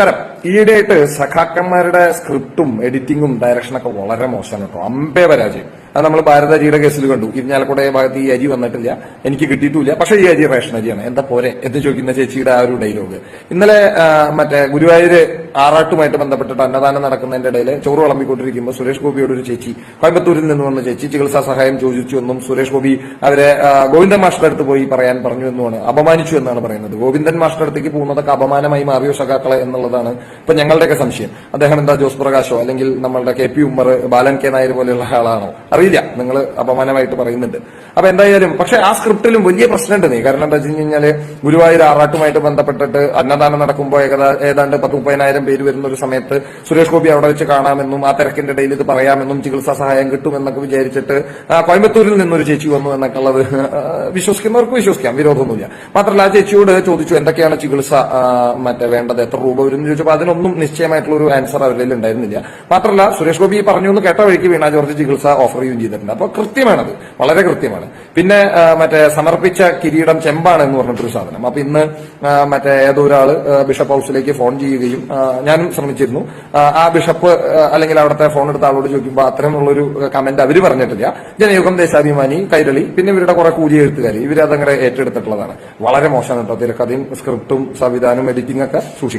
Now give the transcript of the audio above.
നമസ്കാരം. ഈയിടെയായിട്ട് സഖാക്കന്മാരുടെ സ്ക്രിപ്റ്റും എഡിറ്റിംഗും ഡയറക്ഷനൊക്കെ വളരെ മോശമാണ് കേട്ടോ. അമ്പേ പരാജയം. അത് നമ്മൾ ഭാരതജിയുടെ കേസിൽ കണ്ടു. ഇരിഞ്ഞാലക്കുട ഭാഗത്ത് ഈ അരി വന്നിട്ടില്ല. എനിക്ക് കിട്ടിയിട്ടില്ല പക്ഷെ ഈ അരി റേഷൻ അരിയാണ് എന്താ പോരെ? എന്ന് ചോദിക്കുന്ന ചേച്ചിയുടെ ആ ഒരു ഡയലോഗ് ഇന്നലെ മറ്റേ ഗുരുവായൂര് ആറാട്ടുമായിട്ട് ബന്ധപ്പെട്ടിട്ട് അന്നദാനം നടക്കുന്നതിന്റെ ഇടയിൽ ചോറ് വിളമ്പിക്കൊണ്ടിരിക്കുമ്പോൾ സുരേഷ് ഗോപിയോട് ഒരു ചേച്ചി കോയമ്പത്തൂരിൽ നിന്ന് വന്ന ചേച്ചി ചികിത്സാ സഹായം ചോദിച്ചു എന്നും സുരേഷ് ഗോപി അവരെ ഗോവിന്ദൻ മാസ്റ്റർ അടുത്ത് പോയി പറയാൻ പറഞ്ഞു എന്നുമാണ്. അപമാനിച്ചു എന്നാണ് പറയുന്നത്. ഗോവിന്ദൻ മാസ്റ്റർ അടുത്തേക്ക് പോകുന്നതൊക്കെ അപമാനമായി മാറിയോ സഖാക്കളെ എന്നുള്ളതാണ് ഇപ്പൊ ഞങ്ങളുടെയൊക്കെ സംശയം. അദ്ദേഹം എന്താ ജോസ് പ്രകാശോ അല്ലെങ്കിൽ നമ്മളുടെ K P Ummer Balan K Nair പോലെയുള്ള ആളാണോ? അറിയില്ല. നിങ്ങൾ അപമാനമായിട്ട് പറയുന്നുണ്ട്. അപ്പൊ എന്തായാലും പക്ഷെ ആ സ്ക്രിപ്റ്റിലും വലിയ പ്രശ്നമുണ്ട് നീ കാരണം എന്താ വെച്ച് കഴിഞ്ഞാൽ ഗുരുവായൂർ ആറാട്ടുമായിട്ട് ബന്ധപ്പെട്ടിട്ട് അന്നദാനം നടക്കുമ്പോൾ ഏകദേശം ഏതാണ്ട് പത്ത് മുപ്പതിനായിരം പേര് വരുന്ന ഒരു സമയത്ത് സുരേഷ് ഗോപി അവിടെ വെച്ച് കാണാമെന്നും ആ തിരക്കിന്റെ ഇടയിൽ ഇത് പറയാമെന്നും ചികിത്സാ സഹായം കിട്ടുമെന്നൊക്കെ വിചാരിച്ചിട്ട് കോയമ്പത്തൂരിൽ നിന്നൊരു ചേച്ചി വന്നു എന്നൊക്കെ ഉള്ളത് വിശ്വസിക്കുന്നവർക്ക് വിശ്വസിക്കാം വിരോധമൊന്നുമില്ല. മാത്രമല്ല ആ ചേച്ചിയോട് ചോദിച്ചു എന്തൊക്കെയാണ് ചികിത്സ മറ്റേ വേണ്ടത്? എത്ര രൂപ വരും? ചോദിച്ചപ്പോൾ അതിനൊന്നും നിശ്ചയമായിട്ടുള്ള ഒരു ആൻസർ അവരിൽ ഉണ്ടായിരുന്നില്ല. മാത്രമല്ല സുരേഷ് ഗോപി പറഞ്ഞു എന്ന് കേട്ട വഴിക്ക് വീണ ജോർജ് ചികിത്സ ഓഫർ ചെയ്യുകയും ചെയ്തിട്ടുണ്ട്. അപ്പോൾ കൃത്യമാണത് വളരെ കൃത്യമാണ്. പിന്നെ മറ്റേ സമർപ്പിച്ച കിരീടം ചെമ്പാണ് എന്ന് പറഞ്ഞിട്ടൊരു സാധനം. അപ്പൊ ഇന്ന് മറ്റേ ഏതോ ഒരാൾ ബിഷപ്പ് ഹൗസിലേക്ക് ഫോൺ ചെയ്യുകയും ഞാനും ശ്രമിച്ചിരുന്നു. ആ, ബിഷപ്പ് അല്ലെങ്കിൽ അവിടുത്തെ ഫോൺ എടുത്ത ആളോട് ചോദിക്കുമ്പോൾ അത്തരമുള്ളൊരു കമന്റ് അവർ പറഞ്ഞിട്ടില്ല. ജനയുഗം ദേശാഭിമാനി കൈരളി പിന്നെ ഇവരുടെ കുറെ കൂലി എഴുത്തുകാർ ഇവരതങ്ങനെ ഏറ്റെടുത്തിട്ടുള്ളതാണ്. വളരെ മോശം കേട്ടോ. തിരക്കഥയും സ്ക്രിപ്റ്റും സംവിധാനവും എഡിറ്റിംഗ് ഒക്കെ സൂക്ഷിക്കും.